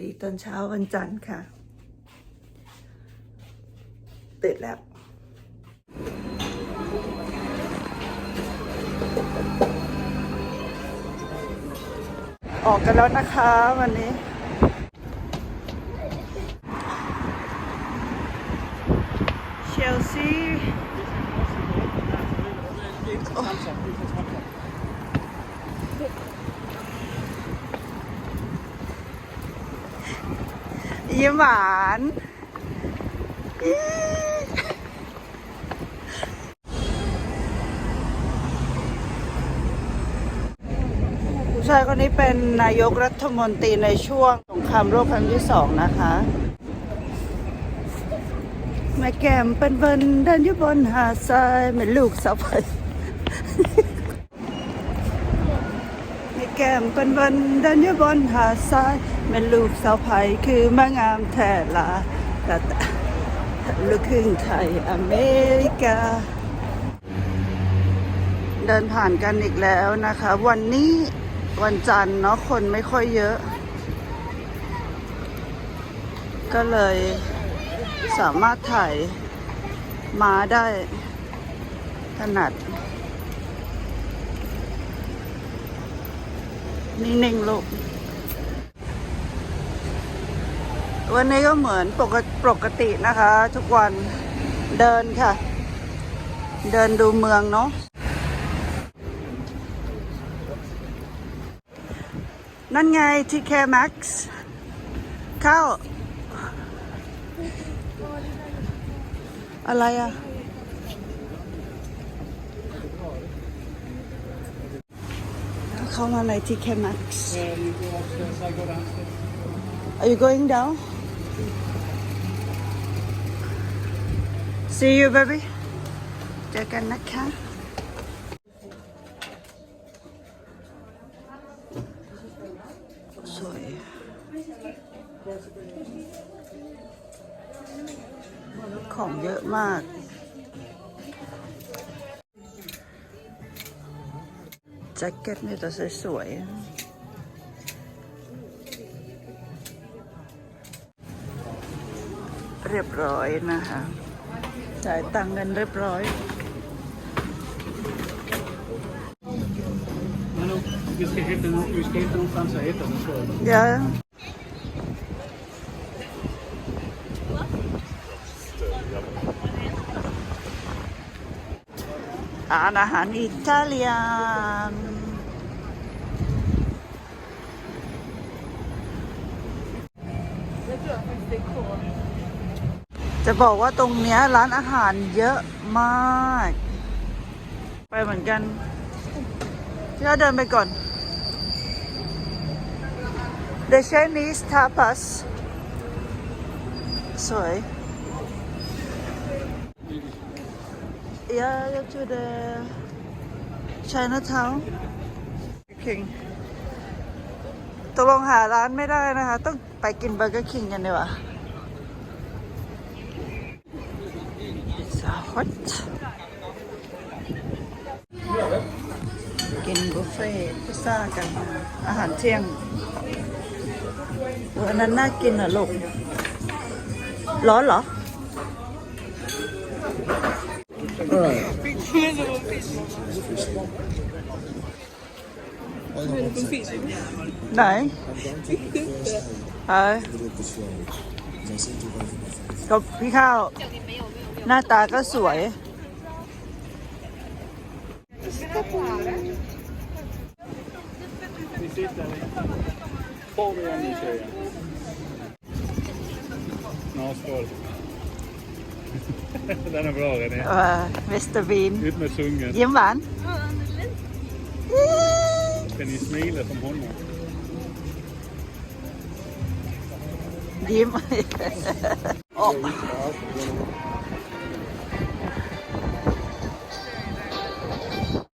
ดีตอนเช้าวันจันทร์ค่ะ ตื่นแล้วออกกันแล้วนะคะวันนี้ เชลซี ยิ้มหวาน ผู้ชายคนนี้เป็นนายกรัฐมนตรีในช่วงสงครามโลกครั้งที่สองนะคะ แม่แก้มเป็นเบินเดินอยู่บนหาดทรายเป็นลูกสาวไผ่แม่แก้มเป็นเบินเดินอยู่บนหาดทราย เป็นลูกสาวไผ่คือมางามแท้ลาแต่ลูกครึ่งไทยอเมริกา เดินผ่านกันอีกแล้วนะคะ วันนี้วันจันทร์เนาะคนไม่ค่อยเยอะ ก็เลยสามารถถ่ายมาได้ถนัด นิ่งๆลูก วันนี้ก็เหมือนปกติปกตินะคะ ทุกวันเดินค่ะ เดินดูเมืองเนาะนั่นไงที่แคแม็กซ์เข้า อะไรอะเข้ามาในที่แคม็กซ์ Are you going down? See you baby เจอกันนะคะสวยของเยอะมากแจ็คเก็ตมีแต่สวยๆ เรียบร้อยนะคะ จ่ายตังค์กันเรียบร้อย Men om vi ska hitta, nå- vi ska hitta någonstans att äta, så kör vi. เดี๋ยวอาอาหารอิตาเลียน จะบอกว่าตรงเนี้ยร้านอาหารเยอะมาก ไปเหมือนกันพี่เราเดินไปก่อน The Chinese tapas สวย Yeah, go to the Chinatown King ตกลงหาร้านไม่ได้นะคะ ต้องไปกินเบอร์เกอร์คิงกันดีกว่า hot กินบุฟเฟ่ต์พิซซ่ากัน อาหารเที่ยงวันนั้นน่ากินเหรอลูกร้อนเหรอไหนเอ้ยก็พี่ข้าว หน้าตาก็สวย Vi sitter Får vi en i tjejen? Ja, skål. Den är bra René. เอ่อเวสเตอร์บีน Ut med tungen. ยิ้มหวาน Ska ni smila som honom? ยิ้มโอ้